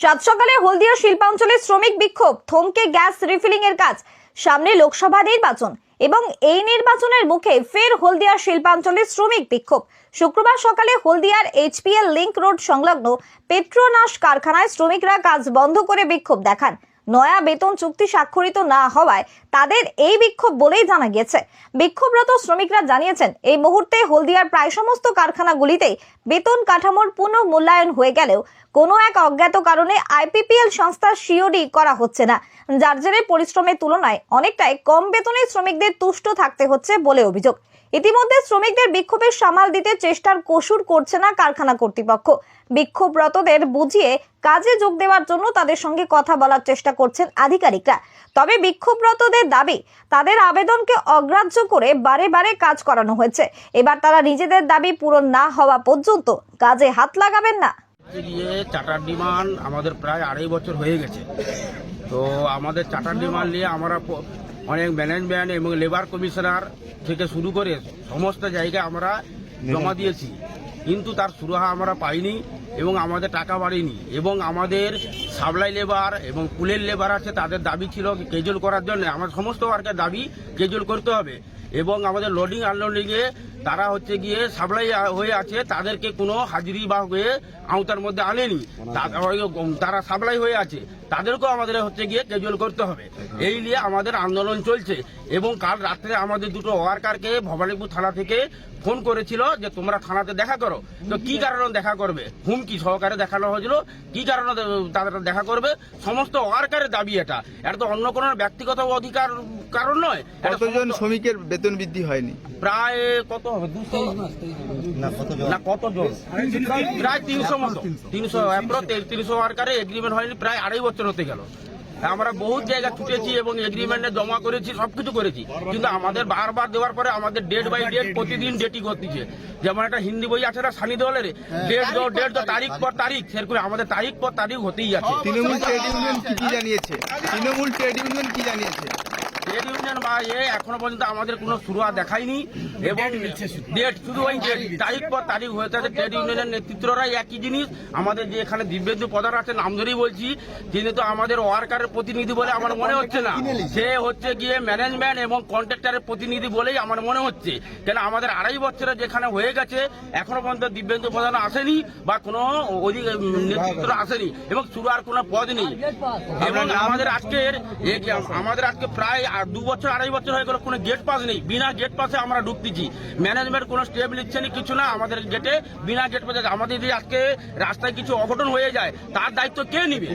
সাত সকালে হলদিয়া শিল্পাঞ্চলে শ্রমিক বিক্ষোভ, থমকে গ্যাস রিফিলিং এর কাজ, সামনে লোকসভা নির্বাচন এবং এই নির্বাচনের মুখে ফের হলদিয়া শিল্পাঞ্চলে শ্রমিক বিক্ষোভ। শুক্রবার সকালে হলদিয়ার এইচপিএল লিংক রোড সংলগ্ন পেট্রোনাস কারখানায় শ্রমিকরা কাজ বন্ধ করে বিক্ষোভ দেখান। নয়া বেতন চুক্তি স্বাক্ষরিত না হওয়ায় তাদের এই বিক্ষোভ বলেই জানা গিয়েছে। বিক্ষোভরত শ্রমিকরা জানিয়েছেন, এই মুহূর্তে হলদিয়ার প্রায় সমস্ত কারখানাগুলিতেই বেতন কাঠামোর পুনঃ মূল্যায়ন হয়ে গেলেও কোনো এক অজ্ঞাত কারণে আইপিপিএল সংস্থার সিওডি করা হচ্ছে না। যার জেরে পরিশ্রমের তুলনায় অনেকটাই কম বেতনে শ্রমিকদের তুষ্ট থাকতে হচ্ছে বলে অভিযোগ। ইতিমধ্যে শ্রমিকদের বিক্ষোভের সামাল দিতে চেষ্টার কসুর করছে না কারখানা কর্তৃপক্ষ। বিক্ষোভরতদের বুঝিয়ে কাজে যোগ দেওয়ার জন্য তাদের সঙ্গে কথা বলার চেষ্টা করছেন আধিকারিকরা। তবে বিক্ষোভরতদের দাবি, তাদের আবেদনকে অগ্রাহ্য করে বারে বারে কাজ করানো হয়েছে। এবার তারা নিজেদের দাবি পূরণ না হওয়া পর্যন্ত কাজে হাত লাগাবেন না। চার্টার ডিমান্ড আমাদের প্রায় আড়াই বছর হয়ে গেছে। তো আমাদের চার্টার ডিমান্ড নিয়ে আমরা অনেক ম্যানেজমেন্ট এবং লেবার কমিশনার থেকে শুরু করে সমস্ত জায়গায় আমরা জমা দিয়েছি। কিন্তু তার সুরাহা আমরা পাইনি এবং আমাদের টাকা বাড়েনি এবং আমাদের সাপ্লাই লেবার এবং পুলের লেবার আছে তাদের দাবি ছিল কেজুল করার জন্য। আমার সমস্ত ওয়ার্কের দাবি কেজুল করতে হবে এবং আমাদের লোডিং আনলোডিংয়ে তারা হচ্ছে গিয়ে সাপ্লাই হয়ে আছে, তাদেরকে কোনো হাজিরি বা হয়ে আওতার মধ্যে আনেনি। তারা সাপ্লাই হয়ে আছে, তাদেরকেও আমাদের হচ্ছে গিয়ে ক্যাজুয়াল করতে হবে। এই নিয়ে আমাদের আন্দোলন চলছে এবং কাল রাত্রে আমাদের দুটো ওয়ার্কারকে ভবানীপুর থানা থেকে ফোন করেছিল যে, তোমরা থানাতে দেখা করো। তো কি কারণে দেখা করবে? হুমকি সহকারে দেখানো হয়েছিল। কি কারণে তারা দেখা করবে? সমস্ত ওয়ার্কারের দাবি এটা। এটা তো অন্য কোনো ব্যক্তিগত অধিকার কারণ নয়। কতজন শ্রমিকের বেতন বৃদ্ধি হয়নি? প্রায় কত হবে? দুশো না কতজন? প্রায় তিনশো মতো। তিনশো তিনশো ওয়ার্কারে এগ্রিমেন্ট হয়নি প্রায় আড়াই বছর হতে গেল। আমরা বহুত জায়গা ছুটেছি এবং এগ্রিমেন্টে জমা করেছি সবকিছু করেছি। কিন্তু আমাদের বারবার দেওয়ার পরে আমাদের ডেট বাই ডেট প্রতিদিন ডেটই করতেছে যেমন একটা হিন্দি বই আছে না সানি দেওয়ালের? ডেট দো ডেট দো তারিখ পর তারিখ। সেরকম আমাদের তারিখ পর তারিখ হতেই আছে তৃণমূল ট্রেড ইউনিয়ন কি কি জানিয়েছে? তৃণমূল ট্রেড ইউনিয়ন কি জানিয়েছে? ট্রেড ইউনিয়ন বা এ এখনও পর্যন্ত আমাদের কোনো শুরুয়া দেখায়নি। এবং ডেট শুধু। ওই তারিখ পর তারিখ হয়ে থাকে। ট্রেড ইউনিয়নের নেতৃত্বরাই একই জিনিস। আমাদের যে এখানে দিব্যেন্দু প্রধান আছে নাম ধরেই বলছি তিনি তো আমাদের ওয়ার্কারের প্রতিনিধি বলে আমার মনে হচ্ছে না। সে হচ্ছে গিয়ে ম্যানেজমেন্ট এবং কন্ট্রাক্টরের প্রতিনিধি বলেই আমার মনে হচ্ছে। কেন আমাদের আড়াই বছরে যেখানে হয়ে গেছে এখনও পর্যন্ত দিব্যেন্দু প্রধান আসেনি বা কোনো অধিক নেতৃত্ব আসেনি। এবং শুরু আর কোনো পদ নেই। এবং আমাদের আজকের আমাদের আজকে প্রায় দু বছর, আড়াই বছর হয়ে গেল, কোনো গেট পাস নেই। বিনা গেট পাসে আমরা ঢুকতেছি ম্যানেজমেন্ট কোনো স্টেপ নিচ্ছে না, কিছু না। আমাদের গেটে বিনা গেট পাসে আমাদের যদি আজকে রাস্তায় কিছু অঘটন হয়ে যায়, তার দায়িত্ব কে নিবে?